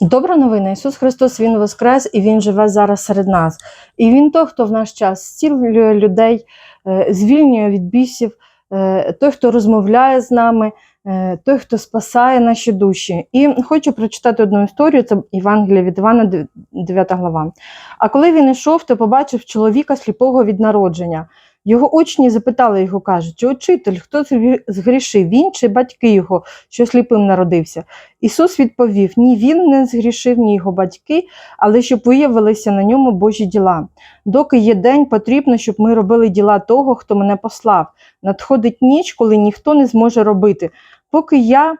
Добра новина, Ісус Христос Він Воскрес і Він живе зараз серед нас. І Він той, хто в наш час зцілює людей, е, звільнює від бісів, е, той, хто розмовляє з нами, е, той, хто спасає наші душі. І хочу прочитати одну історію, це Євангелія від Івана, 9 глава. А коли він йшов, то побачив чоловіка сліпого від народження. Його учні запитали його, кажуть, учитель, хто згрішив, він чи батьки його, що сліпим народився? Ісус відповів: Ні, він не згрішив, ні його батьки, але щоб виявилися на ньому Божі діла. Доки є день, потрібно, щоб ми робили діла того, хто мене послав. Надходить ніч, коли ніхто не зможе робити. Поки я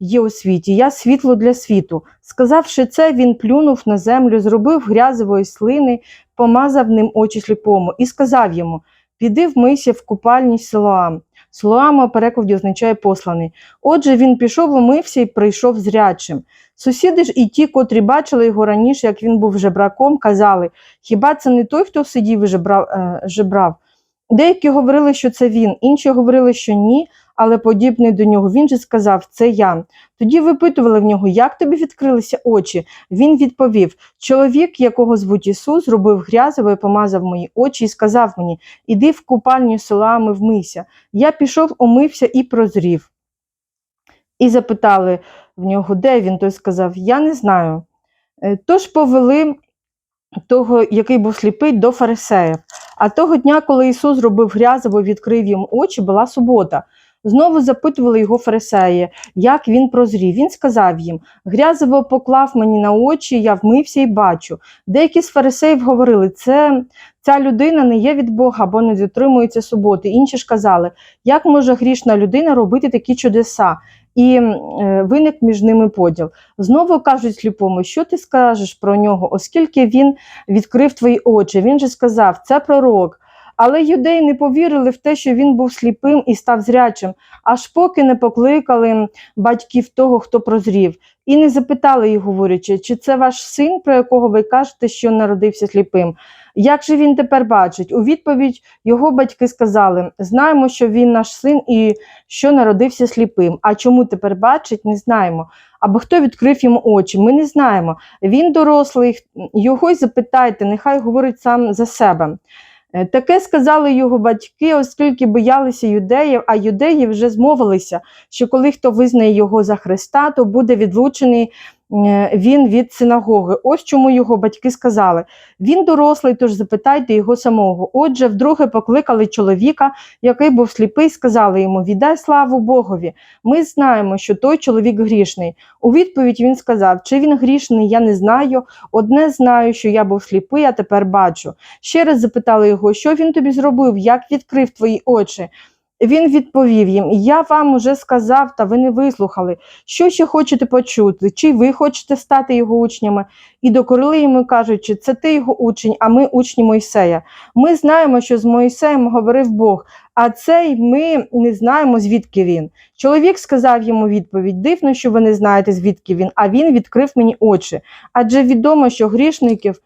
є у світі, я світло для світу. Сказавши це, він плюнув на землю, зробив грязової слини, помазав ним очі сліпому і сказав йому: Піди вмийся в купальні Силоам. Силоам у перекладі означає посланий. Отже, він пішов, умився і прийшов зрячим. Сусіди ж і ті, котрі бачили його раніше, як він був жебраком, казали: хіба це не той, хто сидів і? Е, жебрав? Деякі говорили, що це він, інші говорили, що ні, але подібний до нього. Він же сказав, це я. Тоді випитували в нього, як тобі відкрилися очі. Він відповів: чоловік, якого звуть Ісус, зробив грязове, помазав мої очі і сказав мені: Іди в купальню селами, вмийся. Я пішов, умився і прозрів. І запитали в нього, де він? Той сказав: Я не знаю. Е, Тож повели того, який був сліпий, до фарисеїв. А того дня, коли Ісус зробив грязово, відкрив їм очі, була субота. Знову запитували його фарисеї, як він прозрів. Він сказав їм: Грязово поклав мені на очі, я вмився і бачу. Деякі з фарисеїв говорили, це ця людина не є від Бога або не дотримується суботи. Інші ж казали, як може грішна людина робити такі чудеса? І е, виник між ними поділ. Знову кажуть сліпому, що ти скажеш про нього, оскільки він відкрив твої очі. Він же сказав, це пророк. Але юдеї не повірили в те, що він був сліпим і став зрячим, аж поки не покликали батьків того, хто прозрів, і не запитали їх, говорячи, чи це ваш син, про якого ви кажете, що народився сліпим. Як же він тепер бачить? У відповідь його батьки сказали: знаємо, що він наш син і що народився сліпим. А чому тепер бачить, не знаємо. Або хто відкрив йому очі? Ми не знаємо. Він дорослий, його й запитайте, нехай говорить сам за себе. Е, Таке сказали його батьки, оскільки боялися юдеїв, а юдеї вже змовилися, що коли хто визнає його за Христа, то буде відлучений він від синагоги. Ось чому його батьки сказали: він дорослий, тож запитайте його самого. Отже, вдруге покликали чоловіка, який був сліпий, сказали йому: Віддай славу Богові. Ми знаємо, що той чоловік грішний. У відповідь він сказав: Чи він грішний, я не знаю. Одне знаю, що я був сліпий, а тепер бачу. Ще раз запитали його, що він тобі зробив, як відкрив твої очі. Він відповів їм: Я вам уже сказав, та ви не вислухали. Що ще хочете почути? Чи ви хочете стати його учнями? І докорили йому кажучи, це ти його учень, а ми учні Мойсея. Ми знаємо, що з Мойсеєм говорив Бог, а цей ми не знаємо, звідки він. Чоловік сказав йому відповідь: дивно, що ви не знаєте, звідки він, а він відкрив мені очі. Адже відомо, що грішників.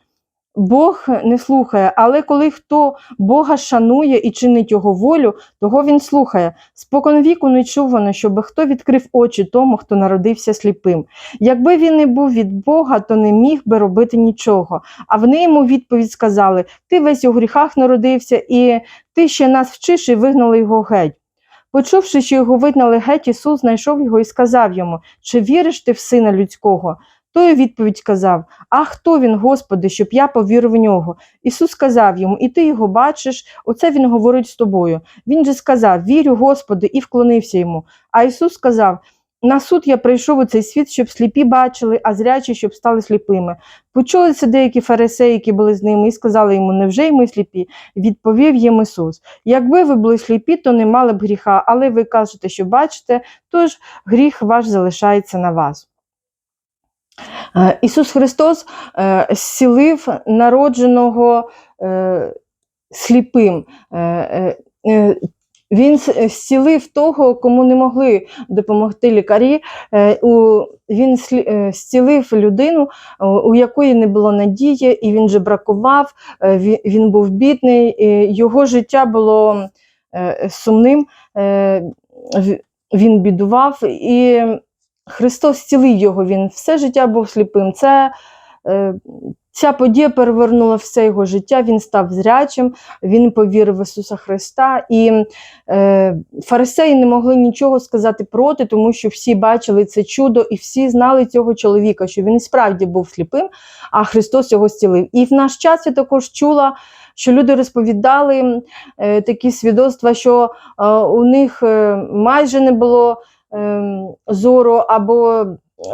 Бог не слухає, але коли хто Бога шанує і чинить його волю, того він слухає. Спокон віку не чувано, щоб хто відкрив очі тому, хто народився сліпим. Якби він не був від Бога, то не міг би робити нічого. А вони йому відповідь сказали: Ти весь у гріхах народився, і ти ще нас вчиш і вигнали його геть. Почувши, що його вигнали геть, Ісус знайшов його і сказав йому: Чи віриш ти в сина людського? Той у відповідь сказав: А хто він, Господи, щоб я повірив в нього? Ісус сказав йому: І ти його бачиш, оце він говорить з тобою. Він же сказав: Вірю, Господи, і вклонився йому. А Ісус сказав: На суд я прийшов у цей світ, щоб сліпі бачили, а зрячі, щоб стали сліпими. Почулися деякі фарисеї, які були з ними, і сказали йому: Невже й ми сліпі? Відповів їм Ісус: Якби ви були сліпі, то не мали б гріха, але ви кажете, що бачите, тож гріх ваш залишається на вас. Е, Ісус Христос е, зцілив народженого е, сліпим. Він зцілив того, кому не могли допомогти лікарі. Він зцілив людину, у- якої не було надії, і він же бракував, він був бідний, його життя було сумним, він бідував. І Христос зцілив його, він все життя був сліпим. Це, е, ця подія перевернула все його життя, він став зрячим, він повірив в Ісуса Христа. І е, фарисеї не могли нічого сказати проти, тому що всі бачили це чудо і всі знали цього чоловіка, що він справді був сліпим, а Христос його зцілив. І в наш час я також чула. Що люди розповідали е, такі свідоцтва, що е, у них е, майже не було зору, або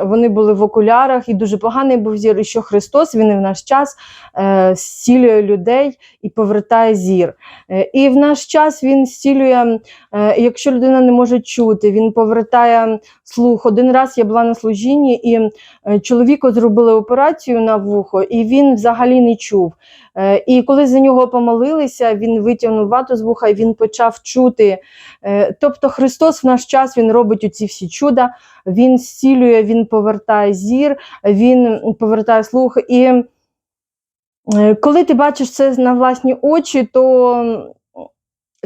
вони були в окулярах, і дуже поганий був зір, і що Христос він і в наш час е, зцілює людей і повертає зір. Е, і в наш час він зцілює, е, якщо людина не може чути, він повертає слух. Один раз я була на служінні, і е, чоловіку зробили операцію на вухо, і він взагалі не чув. Е, І коли за нього помолилися, він витягнув вату з вуха і він почав чути. Е, Тобто Христос в наш час Він робить оці всі чуда, Він зцілює, Він повертає зір, Він повертає слух. І коли ти бачиш це на власні очі, то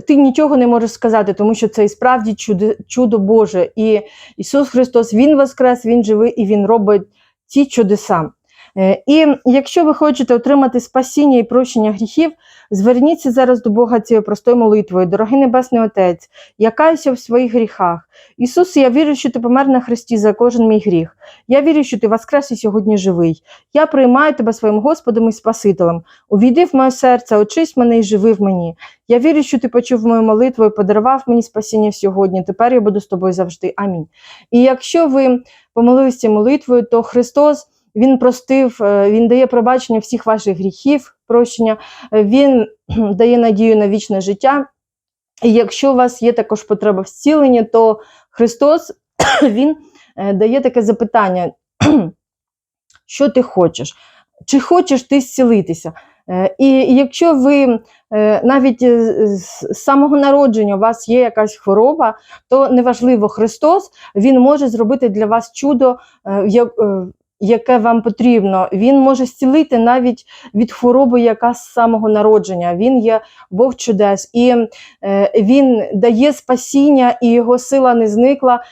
ти нічого не можеш сказати, тому що це і справді чудо, чудо Боже. І Ісус Христос, Він воскрес, Він живий і Він робить ті чудеса. Е, І якщо ви хочете отримати спасіння і прощення гріхів, зверніться зараз до Бога цією простою молитвою, дорогий Небесний Отець, я каюся в своїх гріхах. Ісус, я вірю, що ти помер на Христі за кожен мій гріх. Я вірю, що ти воскрес і сьогодні живий. Я приймаю тебе своїм Господом і Спасителем. Увійди в моє серце, очись мене і живи в мені. Я вірю, що ти почув мою молитву і подарував мені спасіння сьогодні. Тепер я буду з тобою завжди. Амінь. І якщо ви помолилися молитвою, то Христос. Він простив, е, він дає пробачення всіх ваших гріхів, прощення, він дає надію на вічне життя. І якщо у вас є також потреба в зціленні, то Христос Він е, дає таке запитання: що ти хочеш? Чи хочеш ти зцілитися? Е, І якщо ви навіть з самого народження у вас є якась хвороба, то неважливо, Христос Він може зробити для вас чудо, яке вам потрібно. Він може зцілити навіть від хвороби, яка з самого народження. Він є Бог чудес, і е, він дає спасіння, і його сила не зникла,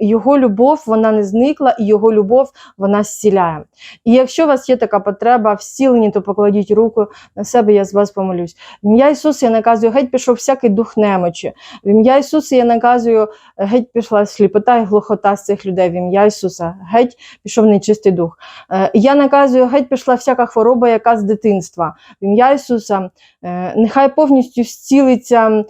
його, любов вона не зникла, і його любов вона зціляє. І якщо у вас є така потреба в зціленні, то покладіть руку на себе, я з вас помолюсь. В ім'я Ісуса я наказую, геть пішов всякий дух немочі. В ім'я Ісуса я наказую, геть пішла сліпота і глухота з цих людей. В ім'я Ісуса, геть пішов нечистий дух. Е, Я наказую, геть пішла всяка хвороба, яка з дитинства. В ім'я Ісуса, е, нехай повністю зцілиться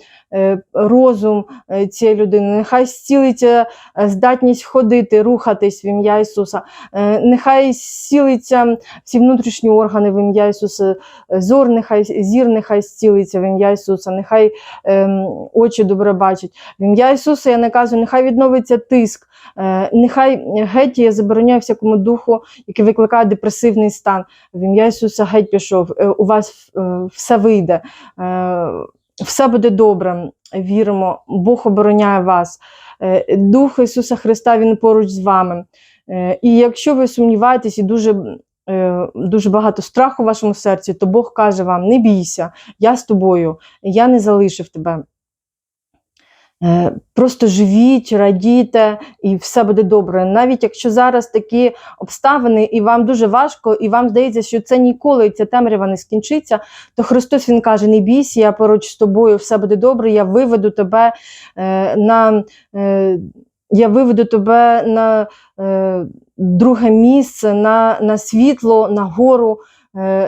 розум е, цієї людини, нехай зцілиться е, здатність ходити, рухатись в ім'я Ісуса. Е, Нехай зцілиться всі внутрішні органи в ім'я Ісуса, Е, зор, нехай зір, нехай зцілиться в ім'я Ісуса, нехай ем, очі добре бачать. В ім'я Ісуса я наказую, нехай відновиться тиск, е, нехай геть я забороняю всякому духу, який викликає депресивний стан. В ім'я Ісуса геть пішов. Е, У вас е, все вийде, е, все буде добре. Віримо, Бог обороняє вас. Е, Дух Ісуса Христа Він поруч з вами. Е, І якщо ви сумніваєтесь і дуже, е, дуже багато страху в вашому серці, то Бог каже вам: не бійся, я з тобою, я не залишив тебе. Е, Просто живіть, радійте, і все буде добре. Навіть якщо зараз такі обставини, і вам дуже важко, і вам здається, що це ніколи ця темрява не скінчиться, то Христос Він каже: не бійся, я поруч з тобою, все буде добре, я виведу тебе е, на. Е, я виведу тебе на друге місце, на, на світло, на гору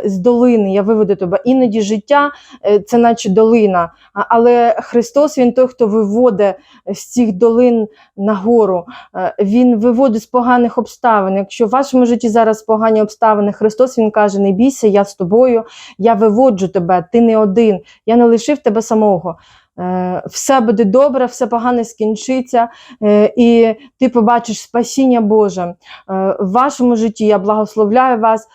з долини. Я виведу тебе. Іноді життя е, це наче долина. Але Христос Він той, хто виводить з цих долин нагору. Е, Він виводить з поганих обставин. Якщо в вашому житті зараз погані обставини, Христос Він каже: не бійся, я з тобою, я виводжу тебе, ти не один, я не лишив тебе самого. Е, Все буде добре, все погане скінчиться, е, і ти побачиш спасіння Боже. Е, В вашому житті я благословляю вас.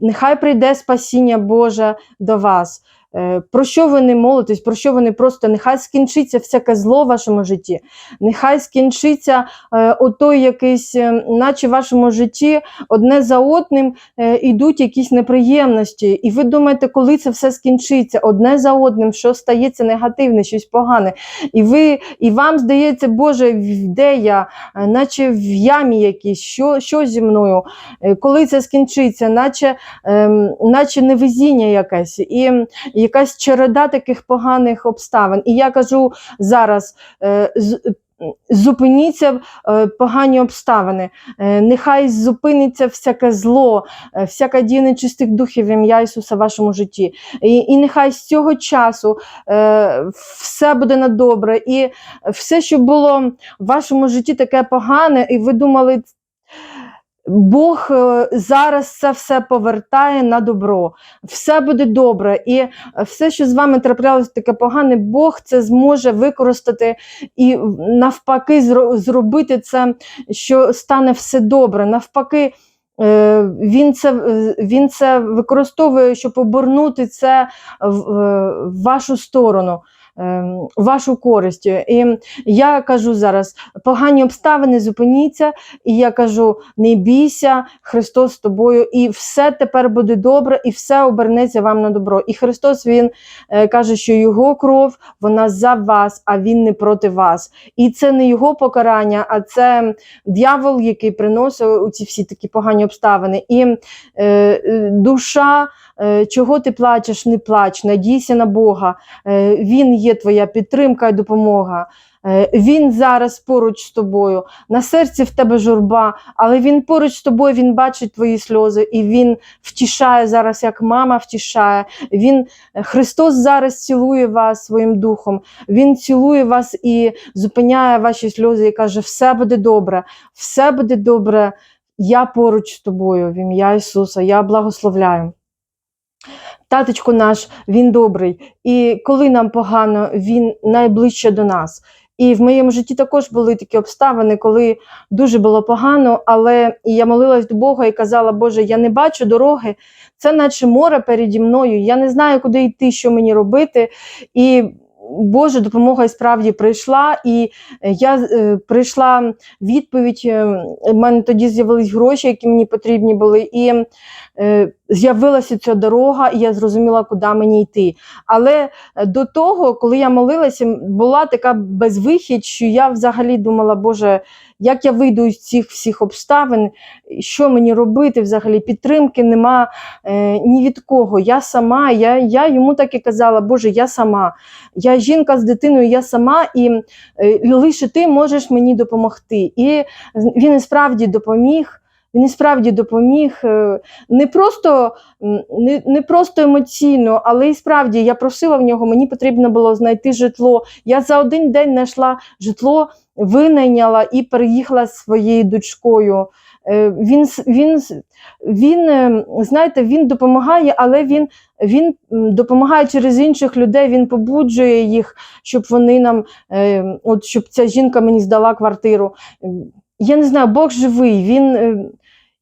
Нехай прийде спасіння Боже до вас. Е, Про що ви не молитесь, про що ви не просто нехай скінчиться всяке зло в вашому житті, нехай скінчиться е, отой якийсь, е, наче в вашому житті одне за одним е, йдуть якісь неприємності. І ви думаєте, коли це все скінчиться, одне за одним, що стається негативне, щось погане. І ви, і вам здається, Боже, де я, Е, наче в ямі якійсь, що, що зі мною, Е, коли це скінчиться, наче, ем, наче невезіння якесь, і якась череда таких поганих обставин. І я кажу зараз. е, Зупиніться е, погані обставини, Е, нехай зупиниться всяке зло, всяка дія нечистих духів ім'я Ісуса в вашому житті. І, і нехай з цього часу е, все буде на добре, і все, що було в вашому житті таке погане, і ви думали, Бог е, зараз це все повертає на добро, все буде добре, і все, що з вами траплялося таке погане, Бог це зможе використати і навпаки зро- зробити це, що стане все добре. Навпаки, е, він це, е, він це використовує, щоб обернути це в вашу сторону. Е, в Вашу користь. І я кажу зараз: погані обставини, зупиніться, і я кажу: не бійся, Христос з тобою, і все тепер буде добре, і все обернеться вам на добро. І Христос Він е, каже, що Його кров вона за вас, а Він не проти вас. І це не його покарання, а це дьявол, який приносив ці всі такі погані обставини. І е, е, душа, е, чого ти плачеш, не плач, надійся на Бога. Е, він є твоя підтримка і допомога. Е, Він зараз поруч з тобою. На серці в тебе журба, але він поруч з тобою, він бачить твої сльози, і він втішає зараз, як мама втішає. Він е, Христос зараз цілує вас своїм духом. Він цілує вас і зупиняє ваші сльози і каже: все буде добре, все буде добре. Я поруч з тобою, в ім'я Ісуса, я благословляю. Таточко наш, він добрий, і коли нам погано, він найближче до нас. І в моєму житті також були такі обставини, коли дуже було погано, але я молилась до Бога і казала, Боже, я не бачу дороги, це наче море переді мною. Я не знаю, куди йти, що мені робити. І Божа допомога і справді прийшла, і е, я е, прийшла відповідь. е, в мене тоді з'явились гроші, які мені потрібні були, і е, з'явилася ця дорога, і я зрозуміла, куди мені йти. Але е, до того, коли я молилася, була така безвихідь, що я взагалі думала, Боже, як я вийду з цих всіх обставин, що мені робити взагалі? Підтримки нема е, ні від кого. Я сама, я, я йому так і казала, Боже, я сама. Я жінка з дитиною, я сама, і е, лише ти можеш мені допомогти. І він і справді допоміг. Він і справді допоміг е, не просто, не, не просто емоційно, але і справді я просила в нього, мені потрібно було знайти житло. Я за один день знайшла житло, винайняла і переїхала зі своєю дочкою. Е, Він, він, він, е, знаєте, він допомагає, але він, він допомагає через інших людей, він побуджує їх, щоб вони нам, от щоб ця жінка мені здала квартиру. Я не знаю, Бог живий, він. е,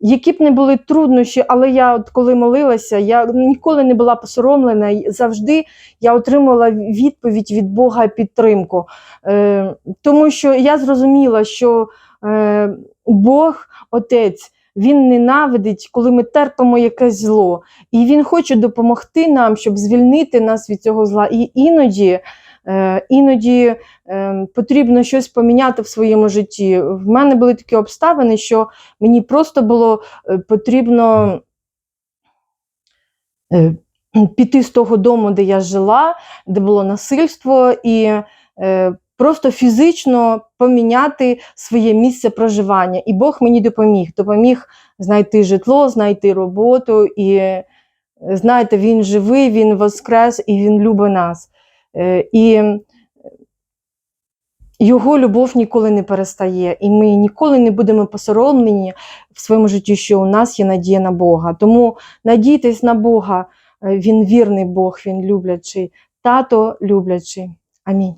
Які б не були труднощі, але я, от коли молилася, я ніколи не була посоромлена. Завжди я отримувала відповідь від Бога підтримку. Е, тому що я зрозуміла, що е, Бог, Отець, Він ненавидить, коли ми терпимо якесь зло. І Він хоче допомогти нам, щоб звільнити нас від цього зла. І іноді. Е, Іноді е, потрібно щось поміняти в своєму житті. В мене були такі обставини, що мені просто було е, потрібно е, піти з того дому, де я жила, де було насильство, і просто фізично поміняти своє місце проживання. І Бог мені допоміг. Допоміг знайти житло, знайти роботу. І знаєте, він живий, він воскрес і він любить нас. Е, І його любов ніколи не перестає, і ми ніколи не будемо посоромлені в своєму житті, що у нас є надія на Бога. Тому надійтесь на Бога, Е, Він вірний Бог, Він люблячий, тато люблячий. Амінь.